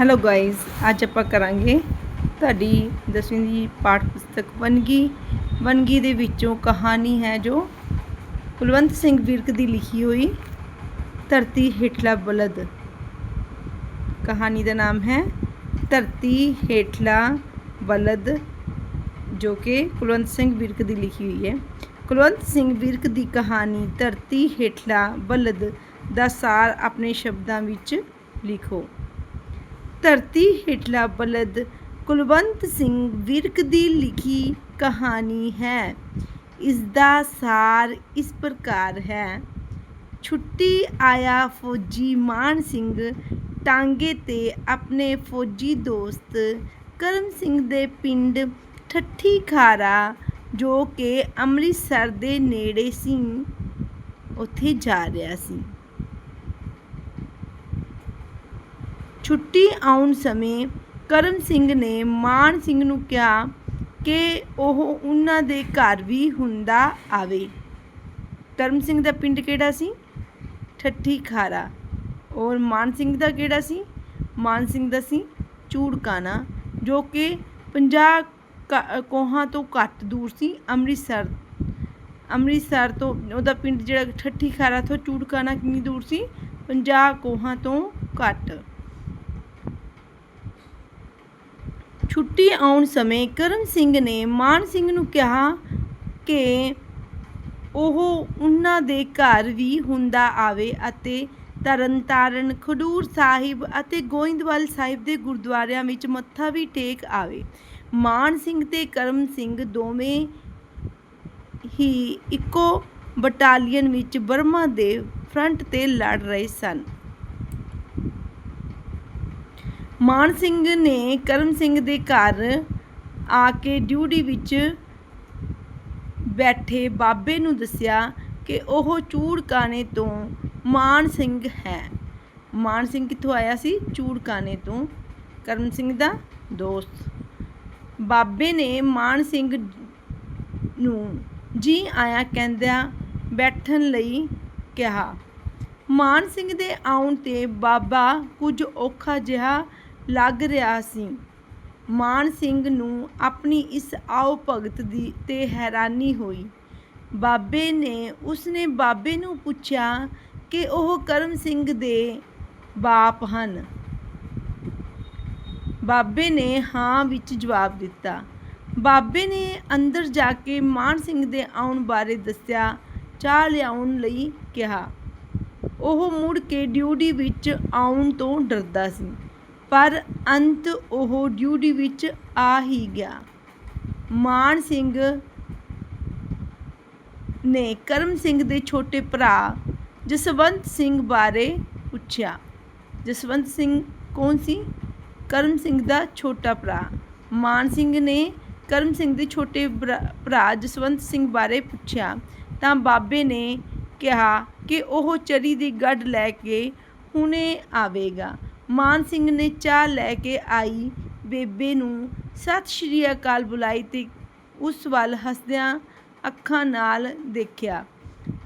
Hello guys ਅੱਜ ਆਪਾਂ ਕਰਾਂਗੇ ਤੁਹਾਡੀ ਦਸਵੀਂ ਦੀ ਪਾਠ ਪੁਸਤਕ ਵਨਗੀ। ਵਨਗੀ ਦੇ ਵਿੱਚੋਂ ਕਹਾਣੀ ਹੈ ਜੋ ਕੁਲਵੰਤ ਸਿੰਘ ਵਿਰਕ ਦੀ ਲਿਖੀ ਹੋਈ ਧਰਤੀ ਹੇਠਲਾ ਬਲਦ। ਕਹਾਣੀ ਦਾ ਨਾਮ ਹੈ ਧਰਤੀ ਹੇਠਲਾ ਬਲਦ, ਜੋ ਕਿ ਕੁਲਵੰਤ ਸਿੰਘ ਵਿਰਕ ਦੀ ਲਿਖੀ ਹੋਈ ਹੈ। ਕੁਲਵੰਤ ਸਿੰਘ ਵਿਰਕ ਦੀ ਕਹਾਣੀ ਧਰਤੀ ਹੇਠਲਾ ਬਲਦ ਦਾ ਸਾਰ ਆਪਣੇ ਸ਼ਬਦਾਂ ਵਿੱਚ ਲਿਖੋ। ਧਰਤੀ ਹੇਠਲਾ ਬਲਦ ਕੁਲਵੰਤ ਸਿੰਘ ਵਿਰਕ ਦੀ ਲਿਖੀ ਕਹਾਣੀ ਹੈ। ਇਸ ਦਾ ਸਾਰ ਇਸ ਪ੍ਰਕਾਰ ਹੈ। ਛੁੱਟੀ ਆਇਆ ਫੌਜੀ ਮਾਨ ਸਿੰਘ ਟਾਂਗੇ ਤੇ ਆਪਣੇ ਫੌਜੀ ਦੋਸਤ ਕਰਮ ਸਿੰਘ ਦੇ ਪਿੰਡ ਠੱਠੀ ਖਾਰਾ ਜੋ ਕਿ ਅੰਮ੍ਰਿਤਸਰ ਦੇ ਨੇੜੇ ਸੀ, ਉੱਥੇ ਜਾ ਰਿਹਾ ਸੀ। ਛੁੱਟੀ ਆਉਣ ਸਮੇਂ ਕਰਮ ਸਿੰਘ ਨੇ ਮਾਨ ਸਿੰਘ ਨੂੰ ਕਿਹਾ ਕਿ ਉਹ ਉਹਨਾਂ ਦੇ ਘਰ ਵੀ ਹੁੰਦਾ ਆਵੇ। ਕਰਮ ਸਿੰਘ ਦਾ ਪਿੰਡ ਕਿਹੜਾ ਸੀ? ਠੱਠੀ ਖਾਰਾ। ਔਰ ਮਾਨ ਸਿੰਘ ਦਾ ਕਿਹੜਾ ਸੀ? ਮਾਨ ਸਿੰਘ ਦਾ ਸੀ ਚੂੜਕਾਣਾ ਜੋ ਕਿ 50 ਕ- ਕੋਹਾਂ ਤੋਂ ਘੱਟ ਦੂਰ ਸੀ, ਅੰਮ੍ਰਿਤਸਰ ਅੰਮ੍ਰਿਤਸਰ ਤੋਂ ਉਹਦਾ ਪਿੰਡ ਜਿਹੜਾ ਠੱਠੀ ਖਾਰਾ ਤੋਂ ਚੂੜਕਾਣਾ ਕਿੰਨੀ ਦੂਰ ਸੀ? 50 ਕੋਹਾਂ ਤੋਂ ਘੱਟ। ਛੁੱਟੀ ਆਉਣ ਸਮੇਂ ਕਰਮ ਸਿੰਘ ਨੇ ਮਾਨ ਸਿੰਘ ਨੂੰ ਕਿਹਾ ਕਿ ਉਹ ਉਹਨਾਂ ਦੇ ਘਰ ਵੀ ਹੁੰਦਾ ਆਵੇ ਅਤੇ ਤਰਨਤਾਰਨ, ਖਡੂਰ ਸਾਹਿਬ ਅਤੇ ਗੋਇੰਦਵਾਲ ਸਾਹਿਬ ਦੇ ਗੁਰਦੁਆਰਿਆਂ ਵਿੱਚ ਮੱਥਾ ਵੀ ਟੇਕ ਆਵੇ। ਮਾਨ ਸਿੰਘ ਤੇ ਕਰਮ ਸਿੰਘ ਦੋਵੇਂ ਹੀ ਇੱਕੋ ਬਟਾਲੀਅਨ ਵਿੱਚ ਬਰਮਾ ਦੇ ਫਰੰਟ ਤੇ ਲੜ ਰਹੇ ਸਨ। ਮਾਨ ਸਿੰਘ ਨੇ ਕਰਮ ਸਿੰਘ ਦੇ ਘਰ ਆ ਕੇ ਡਿਊਟੀ ਵਿੱਚ ਬੈਠੇ ਬਾਬੇ ਨੂੰ ਦੱਸਿਆ ਕਿ ਉਹ ਚੂੜਕਾਨੇ ਤੋਂ ਮਾਨ ਸਿੰਘ ਹੈ। ਮਾਨ ਸਿੰਘ ਕਿੱਥੋਂ ਆਇਆ ਸੀ? ਚੂੜਕਾਨੇ ਤੋਂ। ਕਰਮ ਸਿੰਘ ਦਾ ਦੋਸਤ। ਬਾਬੇ ਨੇ ਮਾਨ ਸਿੰਘ ਨੂੰ ਜੀ ਆਇਆ ਕਹਿੰਦਿਆਂ ਬੈਠਣ ਲਈ ਕਿਹਾ। ਮਾਨ ਸਿੰਘ ਦੇ ਆਉਣ ਤੇ ਬਾਬਾ ਕੁਝ ਔਖਾ ਜਿਹਾ ਲੱਗ ਰਿਹਾ ਸੀ। ਮਾਨ ਸਿੰਘ ਨੂੰ ਆਪਣੀ ਇਸ ਆਓ ਭਗਤ ਦੀ ਤੇ ਹੈਰਾਨੀ ਹੋਈ। ਬਾਬੇ ਨੇ, ਉਸਨੇ ਬਾਬੇ ਨੂੰ ਪੁੱਛਿਆ ਕਿ ਉਹ ਕਰਮ ਸਿੰਘ ਦੇ ਬਾਪ ਹਨ। ਬਾਬੇ ਨੇ ਹਾਂ ਵਿੱਚ ਜਵਾਬ ਦਿੱਤਾ। ਬਾਬੇ ਨੇ ਅੰਦਰ ਜਾ ਕੇ ਮਾਨ ਸਿੰਘ ਦੇ ਆਉਣ ਬਾਰੇ ਦੱਸਿਆ, ਚਾਹ ਲਿਆਉਣ ਲਈ ਕਿਹਾ। ਉਹ ਮੁੜ ਕੇ ਡਿਊਟੀ ਵਿੱਚ ਆਉਣ ਤੋਂ ਡਰਦਾ ਸੀ। ਪਰ ਅੰਤ ਉਹ ਡਿਊਟੀ ਵਿੱਚ ਆ ਹੀ ਗਿਆ। ਮਾਨ ਸਿੰਘ ਨੇ ਕਰਮ ਸਿੰਘ ਦੇ ਛੋਟੇ ਭਰਾ ਜਸਵੰਤ ਸਿੰਘ ਬਾਰੇ ਪੁੱਛਿਆ। ਜਸਵੰਤ ਸਿੰਘ ਕੌਣ ਸੀ? ਕਰਮ ਸਿੰਘ ਦਾ ਛੋਟਾ ਭਰਾ। ਮਾਨ ਸਿੰਘ ਨੇ ਕਰਮ ਸਿੰਘ ਦੇ ਛੋਟੇ ਭਰਾ- ਭਰਾ ਜਸਵੰਤ ਸਿੰਘ ਬਾਰੇ ਪੁੱਛਿਆ। ਤਾਂ ਬਾਬੇ ਨੇ ਕਿਹਾ ਕਿ ਉਹ ਚਰੀ ਦੀ ਗੱਡ ਲੈ ਕੇ ਹੁਣੇ ਆਵੇਗਾ। ਮਾਨ ਸਿੰਘ ਨੇ ਚਾਹ ਲੈ ਕੇ ਆਈ। ਬੇਬੇ ਨੂੰ ਸਤਿ ਸ਼੍ਰੀ ਅਕਾਲ ਬੁਲਾਈ ਤੇ ਉਸ ਵੱਲ ਹੱਸਦਿਆਂ ਅੱਖਾਂ ਨਾਲ ਦੇਖਿਆ।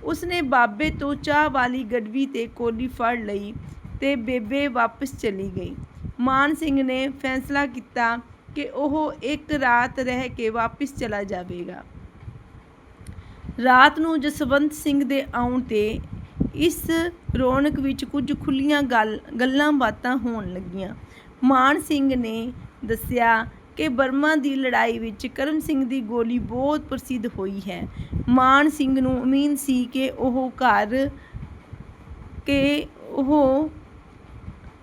ਉਸਨੇ ਬਾਬੇ ਤੋਂ ਚਾਹ ਵਾਲੀ ਗੜਵੀ ਤੇ ਕੋਲੀ ਫੜ ਲਈ ਤੇ ਬੇਬੇ ਵਾਪਸ ਚਲੀ ਗਈ। ਮਾਨ ਸਿੰਘ ਨੇ ਫੈਸਲਾ ਕੀਤਾ ਕਿ ਉਹ ਇੱਕ ਰਾਤ ਰਹਿ ਕੇ ਵਾਪਸ ਚਲਾ ਜਾਵੇਗਾ। ਰਾਤ ਨੂੰ ਜਸਵੰਤ ਸਿੰਘ ਦੇ ਆਉਣ ਤੇ ਇਸ ਰੌਣਕ ਵਿੱਚ ਕੁਝ ਖੁੱਲੀਆਂ ਗੱਲ, ਗੱਲਾਂ ਬਾਤਾਂ ਹੋਣ ਲੱਗੀਆਂ। ਮਾਨ ਸਿੰਘ ਨੇ ਦੱਸਿਆ ਕਿ ਬਰਮਾ ਦੀ ਲੜਾਈ ਵਿੱਚ ਕਰਮ ਸਿੰਘ ਦੀ ਗੋਲੀ ਬਹੁਤ ਪ੍ਰਸਿੱਧ ਹੋਈ ਹੈ। ਮਾਨ ਸਿੰਘ ਨੂੰ ਉਮੀਦ ਸੀ ਕਿ ਉਹ ਘਰ ਕਿ ਉਹ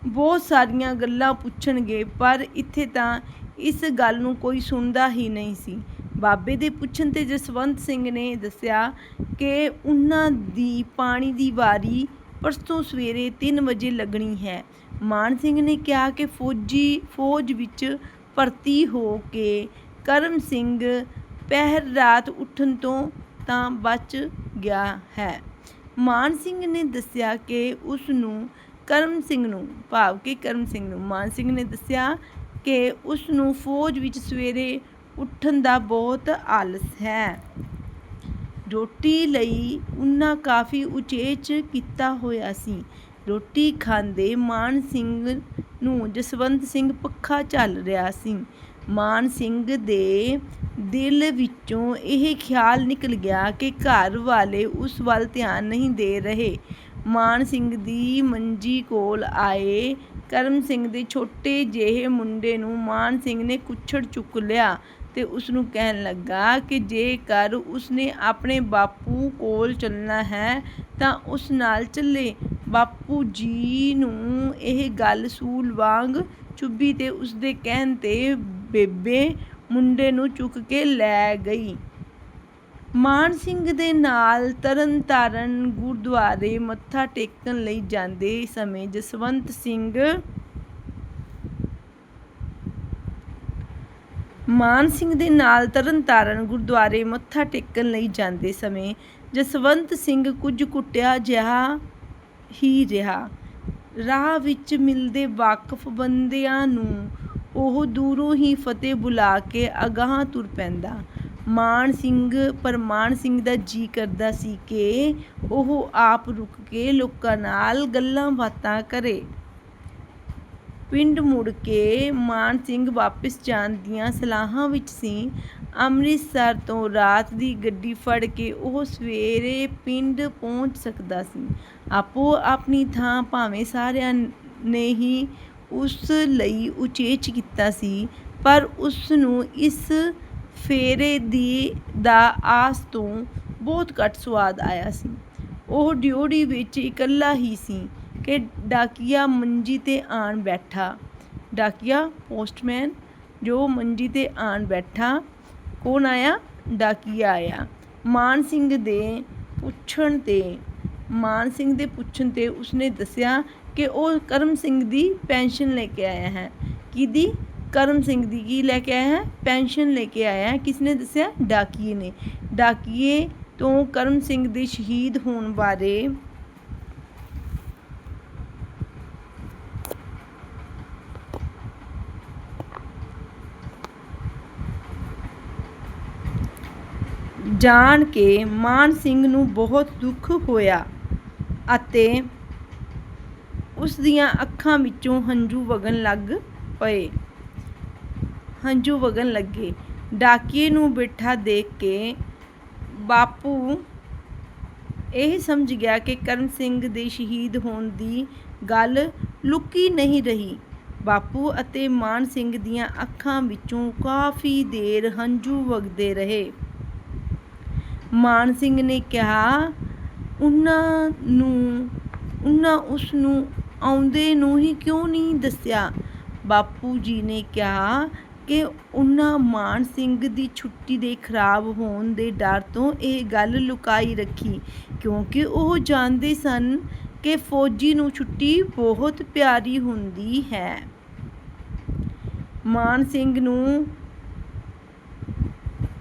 ਬਹੁਤ ਸਾਰੀਆਂ ਗੱਲਾਂ ਪੁੱਛਣਗੇ, ਪਰ ਇੱਥੇ ਤਾਂ ਇਸ ਗੱਲ ਨੂੰ ਕੋਈ ਸੁਣਦਾ ਹੀ ਨਹੀਂ ਸੀ। ਬਾਬੇ ਦੇ ਪੁੱਛਣ ਤੇ ਜਸਵੰਤ ਸਿੰਘ ਨੇ ਦੱਸਿਆ ਕਿ ਉਹਨਾਂ ਦੀ ਪਾਣੀ ਦੀ ਵਾਰੀ ਪਰਸੋਂ ਸਵੇਰੇ 3 ਵਜੇ ਲੱਗਣੀ ਹੈ। ਮਾਨ ਸਿੰਘ ਨੇ ਕਿਹਾ ਕਿ ਫੌਜੀ, ਫੌਜ ਵਿੱਚ ਭਰਤੀ ਹੋ ਕੇ ਕਰਮ ਸਿੰਘ ਪਹਿਰ ਰਾਤ ਉੱਠਣ ਤੋਂ ਤਾਂ ਬਚ ਗਿਆ ਹੈ। ਮਾਨ ਸਿੰਘ ਨੇ ਦੱਸਿਆ ਕਿ ਉਸ ਨੂੰ ਕਰਮ ਸਿੰਘ ਨੂੰ, ਭਾਵ ਕਿ ਕਰਮ ਸਿੰਘ ਨੂੰ, ਮਾਨ ਸਿੰਘ ਨੇ ਦੱਸਿਆ ਕਿ ਉਸ ਨੂੰ ਫੌਜ ਵਿੱਚ ਸਵੇਰੇ ਉੱਠਣ ਦਾ ਬਹੁਤ ਆਲਸ ਹੈ। ਰੋਟੀ ਲਈ ਉਹਨਾਂ ਕਾਫੀ ਉਚੇਚ ਕੀਤਾ ਹੋਇਆ ਸੀ। ਰੋਟੀ ਖਾਂਦੇ ਮਾਨ ਸਿੰਘ ਨੂੰ ਜਸਵੰਤ ਸਿੰਘ ਪੱਖਾ ਚੱਲ ਰਿਹਾ ਸੀ। ਮਾਨ ਸਿੰਘ ਦੇ ਦਿਲ ਵਿੱਚੋਂ ਇਹ ਖਿਆਲ ਨਿਕਲ ਗਿਆ ਕਿ ਘਰ ਵਾਲੇ ਉਸ ਵੱਲ ਧਿਆਨ ਨਹੀਂ ਦੇ ਰਹੇ। ਮਾਨ ਸਿੰਘ ਦੀ ਮੰਜੀ ਕੋਲ ਆਏ ਕਰਮ ਸਿੰਘ ਦੇ ਛੋਟੇ ਜਿਹੇ ਮੁੰਡੇ ਨੂੰ ਮਾਨ ਸਿੰਘ ਨੇ ਕੁੱਛੜ ਚੁੱਕ ਲਿਆ ਤੇ ਉਸ ਨੂੰ ਕਹਿਣ ਲੱਗਾ ਕਿ ਜੇਕਰ ਉਸਨੇ ਆਪਣੇ ਬਾਪੂ ਕੋਲ ਚੱਲਣਾ ਹੈ ਤਾਂ ਉਸ ਨਾਲ ਚੱਲੇ। ਬਾਪੂ ਜੀ ਨੂੰ ਇਹ ਗੱਲ ਸੂਲ ਵਾਂਗ ਚੁੱਭੀ ਤੇ ਉਸਦੇ ਕਹਿਣ ਤੇ ਬੇਬੇ ਮੁੰਡੇ ਨੂੰ ਚੁੱਕ ਕੇ ਲੈ ਗਈ। ਮਾਨ ਸਿੰਘ ਦੇ ਨਾਲ ਤਰਨਤਾਰਨ ਗੁਰਦੁਆਰੇ ਮੱਥਾ ਟੇਕਣ ਲਈ ਜਾਂਦੇ ਸਮੇਂ ਜਸਵੰਤ ਸਿੰਘ ਮਾਨ ਸਿੰਘ ਦੇ ਨਾਲ ਤਰਨਤਾਰਨ ਗੁਰਦੁਆਰੇ ਮੱਥਾ ਟੇਕਣ ਲਈ ਜਾਂਦੇ ਸਮੇਂ ਜਸਵੰਤ ਸਿੰਘ ਕੁਝ ਕੁੱਟਿਆ ਜਿਹਾ ਹੀ ਰਿਹਾ। ਰਾਹ ਵਿੱਚ ਮਿਲਦੇ ਵਾਕਫ ਬੰਦਿਆਂ ਨੂੰ ਉਹ ਦੂਰੋਂ ਹੀ ਫਤਿਹ ਬੁਲਾ ਕੇ ਅਗਾਂਹ ਤੁਰ ਪੈਂਦਾ। ਮਾਣ ਸਿੰਘ ਪਰਮਾਣ ਸਿੰਘ ਦਾ ਜੀ ਕਰਦਾ ਸੀ ਕਿ ਉਹ ਆਪ ਰੁਕ ਕੇ ਲੋਕਾਂ ਨਾਲ ਗੱਲਾਂ ਬਾਤਾਂ ਕਰੇ। ਪਿੰਡ ਮੁੜ ਕੇ ਮਾਨ ਸਿੰਘ ਵਾਪਸ ਜਾਣ ਦੀਆਂ ਸਲਾਹਾਂ ਵਿੱਚ ਸੀ। ਅੰਮ੍ਰਿਤਸਰ ਤੋਂ ਰਾਤ ਦੀ ਗੱਡੀ ਫੜ ਕੇ ਉਹ ਸਵੇਰੇ ਪਿੰਡ ਪਹੁੰਚ ਸਕਦਾ ਸੀ। ਆਪੋ ਆਪਣੀ ਥਾਂ ਭਾਵੇਂ ਸਾਰਿਆਂ ਨੇ ਹੀ ਉਸ ਲਈ ਉਚੇਚ ਕੀਤਾ ਸੀ, ਪਰ ਉਸ ਨੂੰ ਇਸ ਫੇਰੇ ਦੀ ਦਾ ਆਸ ਤੋਂ ਬਹੁਤ ਘੱਟ ਸਵਾਦ ਆਇਆ ਸੀ। ਉਹ ਡਿਓੜੀ ਵਿੱਚ ਇਕੱਲਾ ਹੀ ਸੀ ਕਿ ਡਾਕੀਆ ਮੰਜੀ ਤੇ ਆਣ ਬੈਠਾ। ਡਾਕੀਆ, ਪੋਸਟਮੈਨ, ਜੋ ਮੰਜੀ ਤੇ ਆਣ ਬੈਠਾ, ਕੌਣ ਆਇਆ? ਡਾਕੀਆ ਆਇਆ। ਮਾਨ ਸਿੰਘ ਦੇ ਪੁੱਛਣ ਤੇ, ਮਾਨ ਸਿੰਘ ਦੇ ਪੁੱਛਣ ਤੇ ਉਸਨੇ ਦੱਸਿਆ ਕਿ ਉਹ ਕਰਮ ਸਿੰਘ ਦੀ ਪੈਨਸ਼ਨ ਲੈ ਕੇ ਆਇਆ ਹੈ। ਕਿਹਦੀ? ਕਰਮ ਸਿੰਘ ਦੀ ਕੀ ਲੈ ਕੇ ਆਇਆ ਹੈ? ਪੈਨਸ਼ਨ ਲੈ ਕੇ ਆਇਆ ਹੈ। ਕਿਸਨੇ ਦੱਸਿਆ? ਡਾਕੀਏ ਨੇ। ਡਾਕੀਏ ਤੋਂ ਕਰਮ ਸਿੰਘ ਦੇ ਸ਼ਹੀਦ ਹੋਣ ਬਾਰੇ ਜਾਣ ਕੇ ਮਾਨ ਸਿੰਘ ਨੂੰ ਬਹੁਤ ਦੁੱਖ ਹੋਇਆ ਅਤੇ ਉਸ ਦੀਆਂ ਅੱਖਾਂ ਵਿੱਚੋਂ ਹੰਝੂ ਵਗਣ ਲੱਗ ਪਏ। ਹੰਝੂ ਵਗਣ ਲੱਗੇ। ਡਾਕੀਏ ਨੂੰ ਬੈਠਾ ਦੇਖ ਕੇ ਬਾਪੂ ਇਹ ਸਮਝ ਗਿਆ ਕਿ ਕਰਮ ਸਿੰਘ ਦੇ ਸ਼ਹੀਦ ਹੋਣ ਦੀ ਗੱਲ ਲੁਕੀ ਨਹੀਂ ਰਹੀ। ਬਾਪੂ ਅਤੇ ਮਾਨ ਸਿੰਘ ਦੀਆਂ ਅੱਖਾਂ ਵਿੱਚੋਂ ਕਾਫੀ ਦੇਰ ਹੰਝੂ ਵਗਦੇ ਰਹੇ। ਮਾਨ ਸਿੰਘ ਨੇ ਕਿਹਾ ਉਹਨਾਂ ਨੂੰ ਉਹਨਾਂ ਉਸ ਨੂੰ ਆਉਂਦੇ ਨੂੰ ਹੀ ਕਿਉਂ ਨਹੀਂ ਦੱਸਿਆ? ਬਾਪੂ ਜੀ ਨੇ ਕਿਹਾ ਕਿ ਉਹਨਾਂ ਮਾਨ ਸਿੰਘ ਦੀ ਛੁੱਟੀ ਦੇ ਖਰਾਬ ਹੋਣ ਦੇ ਡਰ ਤੋਂ ਇਹ ਗੱਲ ਲੁਕਾਈ ਰੱਖੀ, ਕਿਉਂਕਿ ਉਹ ਜਾਣਦੇ ਸਨ ਕਿ ਫੌਜੀ ਨੂੰ ਛੁੱਟੀ ਬਹੁਤ ਪਿਆਰੀ ਹੁੰਦੀ ਹੈ। ਮਾਨ ਸਿੰਘ ਨੂੰ,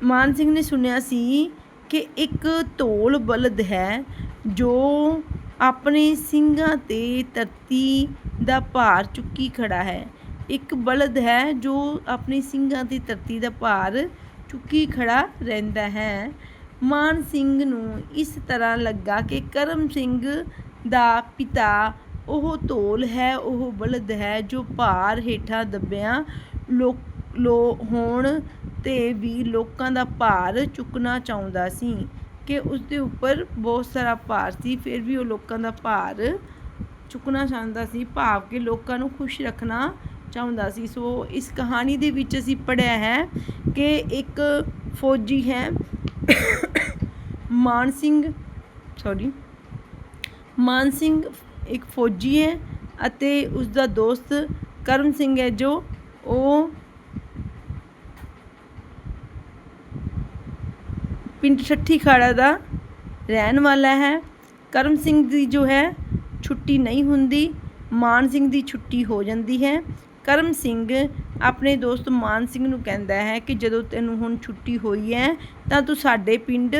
ਮਾਨ ਸਿੰਘ ਨੇ ਸੁਣਿਆ ਸੀ ਕਿ ਇੱਕ ਧੌਲ ਬਲਦ ਹੈ ਜੋ ਆਪਣੇ ਸਿੰਘਾਂ ਤੇ ਧਰਤੀ ਦਾ ਭਾਰ ਚੁੱਕੀ ਖੜਾ ਹੈ। ਇੱਕ ਬਲਦ ਹੈ ਜੋ ਆਪਣੇ ਸਿੰਘਾਂ ਦੀ ਧਰਤੀ ਦਾ ਭਾਰ ਚੁੱਕੀ ਖੜਾ ਰਹਿੰਦਾ ਹੈ। ਮਾਨ ਸਿੰਘ ਨੂੰ ਇਸ ਤਰ੍ਹਾਂ ਲੱਗਾ ਕਿ ਕਰਮ ਸਿੰਘ ਦਾ ਪਿਤਾ ਉਹ ਧੌਲ ਹੈ, ਉਹ ਬਲਦ ਹੈ ਜੋ ਭਾਰ ਹੇਠਾਂ ਦੱਬਿਆਂ ਲੋਕ ਲੋ, ਹੋਣ ਤੇ ਵੀ ਲੋਕਾਂ ਦਾ ਭਾਰ ਚੁੱਕਣਾ ਚਾਹੁੰਦਾ ਸੀ ਕਿ ਉਸ ਦੇ ਉੱਪਰ ਬਹੁਤ ਸਾਰਾ ਭਾਰ ਸੀ, ਫਿਰ ਵੀ ਉਹ ਲੋਕਾਂ ਦਾ ਭਾਰ ਚੁੱਕਣਾ ਚਾਹੁੰਦਾ ਸੀ। ਭਾਵ ਕਿ ਲੋਕਾਂ ਨੂੰ ਖੁਸ਼ ਰੱਖਣਾ ਚਾਹੁੰਦਾ ਸੀ, ਸੋ ਇਸ ਕਹਾਣੀ ਦੇ ਵਿੱਚ ਅਸੀਂ ਪੜ੍ਹਿਆ ਹੈ ਕਿ ਇੱਕ ਫੌਜੀ ਹੈ, ਮਾਨ ਸਿੰਘ ਸੌਰੀ ਮਾਨ ਸਿੰਘ ਇੱਕ ਫੌਜੀ ਹੈ ਅਤੇ ਉਸ ਦਾ ਦੋਸਤ ਕਰਮ ਸਿੰਘ ਹੈ ਜੋ ਉਹ ਪਿੰਡ ਛੱਠੀ ਖਾੜਾ ਦਾ ਰਹਿਣ ਵਾਲਾ ਹੈ। ਕਰਮ ਸਿੰਘ ਦੀ ਜੋ ਹੈ, ਛੁੱਟੀ ਨਹੀਂ ਹੁੰਦੀ, ਮਾਨ ਸਿੰਘ ਦੀ ਛੁੱਟੀ ਹੋ ਜਾਂਦੀ ਹੈ। ਕਰਮ ਸਿੰਘ ਆਪਣੇ ਦੋਸਤ ਮਾਨ ਸਿੰਘ ਨੂੰ ਕਹਿੰਦਾ ਹੈ ਕਿ ਜਦੋਂ ਤੈਨੂੰ ਹੁਣ ਛੁੱਟੀ ਹੋਈ ਹੈ, ਤਾਂ ਤੂੰ ਸਾਡੇ ਪਿੰਡ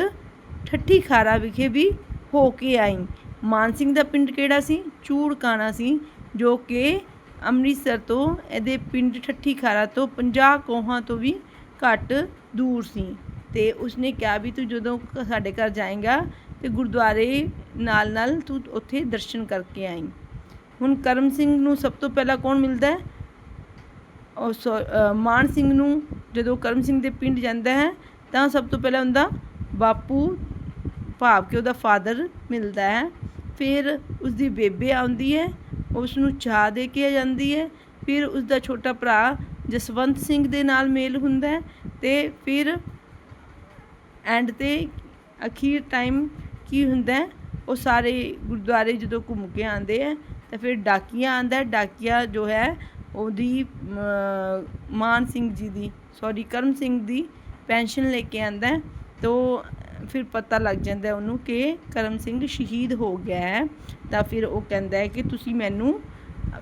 ਠੱਠੀ ਖਾਰਾ ਵਿਖੇ ਵੀ ਹੋ ਕੇ ਆਈ। ਮਾਨ ਸਿੰਘ ਦਾ ਪਿੰਡ ਕਿਹੜਾ ਸੀ? ਚੂੜਕਾਣਾ ਸੀ, ਜੋ ਕਿ ਅੰਮ੍ਰਿਤਸਰ ਤੋਂ ਇਹਦੇ ਪਿੰਡ ਠੱਠੀ ਖਾਰਾ ਤੋਂ 50 ਕੋਹਾਂ ਤੋਂ ਵੀ ਘੱਟ ਦੂਰ ਸੀ। ਤੇ ਉਸਨੇ ਕਿਹਾ ਵੀ ਤੂੰ ਜਦੋਂ ਸਾਡੇ ਘਰ ਜਾਏਗਾ, ਤੇ ਗੁਰਦੁਆਰੇ ਨਾਲ ਨਾਲ ਤੂੰ ਉੱਥੇ ਦਰਸ਼ਨ ਕਰਕੇ ਆਈ। ਹੁਣ ਕਰਮ ਸਿੰਘ ਨੂੰ ਸਭ ਤੋਂ ਪਹਿਲਾਂ ਕੌਣ ਮਿਲਦਾ ਹੈ? ਮਾਨ ਸਿੰਘ ਨੂੰ ਜਦੋਂ ਕਰਮ ਸਿੰਘ ਦੇ ਪਿੰਡ ਜਾਂਦਾ ਹੈ, ਤਾਂ ਸਭ ਤੋਂ ਪਹਿਲਾਂ ਉਹਦਾ ਬਾਪੂ ਭਾਵ ਕਿ ਉਹਦਾ ਫਾਦਰ ਮਿਲਦਾ ਹੈ। ਫਿਰ ਉਸਦੀ ਬੇਬੇ ਆਉਂਦੀ ਹੈ ਉਸ ਨੂੰ ਚਾਹ ਦੇ ਕੇ ਜਾਂਦੀ ਹੈ। ਫਿਰ ਉਸਦਾ ਛੋਟਾ ਭਰਾ ਜਸਵੰਤ ਸਿੰਘ ਦੇ ਨਾਲ ਮੇਲ ਹੁੰਦਾ ਹੈ ਤੇ ਫਿਰ ਐਂਡ ਤੇ ਅਖੀਰ ਟਾਈਮ ਕੀ ਹੁੰਦਾ ਹੈ, ਉਹ ਸਾਰੇ ਗੁਰਦੁਆਰੇ ਜਦੋਂ ਘੁੰਮ ਕੇ ਆਉਂਦੇ ਹੈ, ਤਾਂ ਫਿਰ ਡਾਕੀਆ ਆਂਦਾ ਡਾਕੀਆ ਜੋ ਹੈ ਉਹਦੀ ਮਾਨ ਸਿੰਘ ਜੀ ਦੀ ਸੌਰੀ ਕਰਮ ਸਿੰਘ ਦੀ ਪੈਨਸ਼ਨ ਲੈ ਕੇ ਆਂਦਾ ਹੈ, ਤੋ ਫਿਰ ਪਤਾ ਲੱਗ ਜਾਂਦਾ ਉਹਨੂੰ ਕਿ ਕਰਮ ਸਿੰਘ ਸ਼ਹੀਦ ਹੋ ਗਿਆ ਹੈ। ਤਾਂ ਫਿਰ ਉਹ ਕਹਿੰਦਾ ਹੈ ਕਿ ਤੁਸੀਂ ਮੈਨੂੰ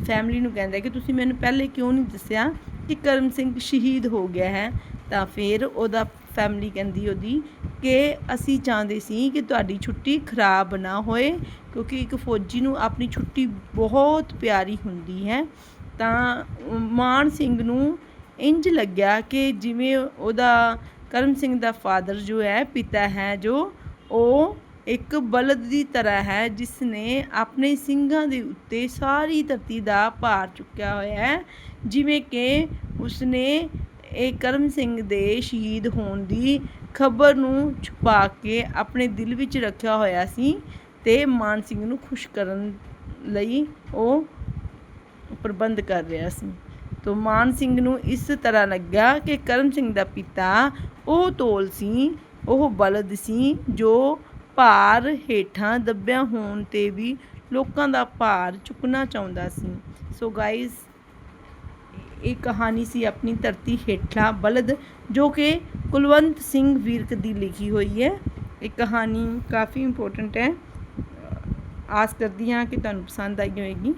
ਫੈਮਿਲੀ ਨੂੰ ਕਹਿੰਦਾ ਕਿ ਤੁਸੀਂ ਮੈਨੂੰ ਪਹਿਲੇ ਕਿਉਂ ਨਹੀਂ ਦੱਸਿਆ ਕਿ ਕਰਮ ਸਿੰਘ ਸ਼ਹੀਦ ਹੋ ਗਿਆ ਹੈ? ਤਾਂ ਫਿਰ ਉਹਦਾ ਫੈਮਿਲੀ ਕਹਿੰਦੀ ਉਹਦੀ ਕਿ ਅਸੀਂ ਚਾਹੁੰਦੇ ਸੀ ਕਿ ਤੁਹਾਡੀ ਛੁੱਟੀ ਖਰਾਬ ਨਾ ਹੋਏ, ਕਿਉਂਕਿ ਇੱਕ ਫੌਜੀ ਨੂੰ ਆਪਣੀ ਛੁੱਟੀ ਬਹੁਤ ਪਿਆਰੀ ਹੁੰਦੀ ਹੈ। ਤਾਂ ਮਾਨ ਸਿੰਘ ਨੂੰ ਇੰਜ ਲੱਗਿਆ ਕਿ ਜਿਵੇਂ ਉਹਦਾ ਕਰਮ ਸਿੰਘ ਦਾ ਫਾਦਰ ਜੋ ਹੈ, ਪਿਤਾ ਹੈ, ਜੋ ਉਹ ਇੱਕ ਬਲਦ ਦੀ ਤਰ੍ਹਾਂ ਹੈ ਜਿਸ ਨੇ ਆਪਣੇ ਸਿੰਘਾਂ ਦੇ ਉੱਤੇ ਸਾਰੀ ਧਰਤੀ ਦਾ ਭਾਰ ਚੁੱਕਿਆ ਹੋਇਆ ਹੈ। ਜਿਵੇਂ ਕਿ ਉਸਨੇ ਇਹ ਕਰਮ ਸਿੰਘ ਦੇ ਸ਼ਹੀਦ ਹੋਣ ਦੀ ਖਬਰ ਨੂੰ ਛੁਪਾ ਕੇ ਆਪਣੇ ਦਿਲ ਵਿੱਚ ਰੱਖਿਆ ਹੋਇਆ ਸੀ ਤੇ ਮਾਨ ਸਿੰਘ ਨੂੰ ਖੁਸ਼ ਕਰਨ ਲਈ ਉਹ ਪ੍ਰਬੰਧ ਕਰ ਰਿਹਾ ਸੀ। ਤੋ ਮਾਨ ਸਿੰਘ ਨੂੰ ਇਸ ਤਰ੍ਹਾਂ ਲੱਗਾ ਕਿ ਕਰਮ ਸਿੰਘ ਦਾ ਪਿਤਾ ਉਹ ਤੋਲ ਸੀ, ਉਹ ਬਲਦ ਸੀ, ਜੋ ਭਾਰ ਹੇਠਾਂ ਦੱਬਿਆ ਹੋਣ ਤੇ ਵੀ ਲੋਕਾਂ ਦਾ ਭਾਰ ਚੁੱਕਣਾ ਚਾਹੁੰਦਾ ਸੀ। ਸੋ ਗਾਇਸ ਇਹ ਕਹਾਣੀ ਸੀ ਆਪਣੀ ਧਰਤੀ ਹੇਠਲਾ ਬਲਦ, ਜੋ ਕਿ ਕੁਲਵੰਤ ਸਿੰਘ ਵੀਰਕ ਦੀ ਲਿਖੀ ਹੋਈ ਹੈ। ਇਹ ਕਹਾਣੀ ਕਾਫੀ ਇੰਪੋਰਟੈਂਟ ਹੈ। ਆਸ ਕਰਦੀ ਹਾਂ ਕਿ ਤੁਹਾਨੂੰ ਪਸੰਦ ਆਈ ਹੋਵੇਗੀ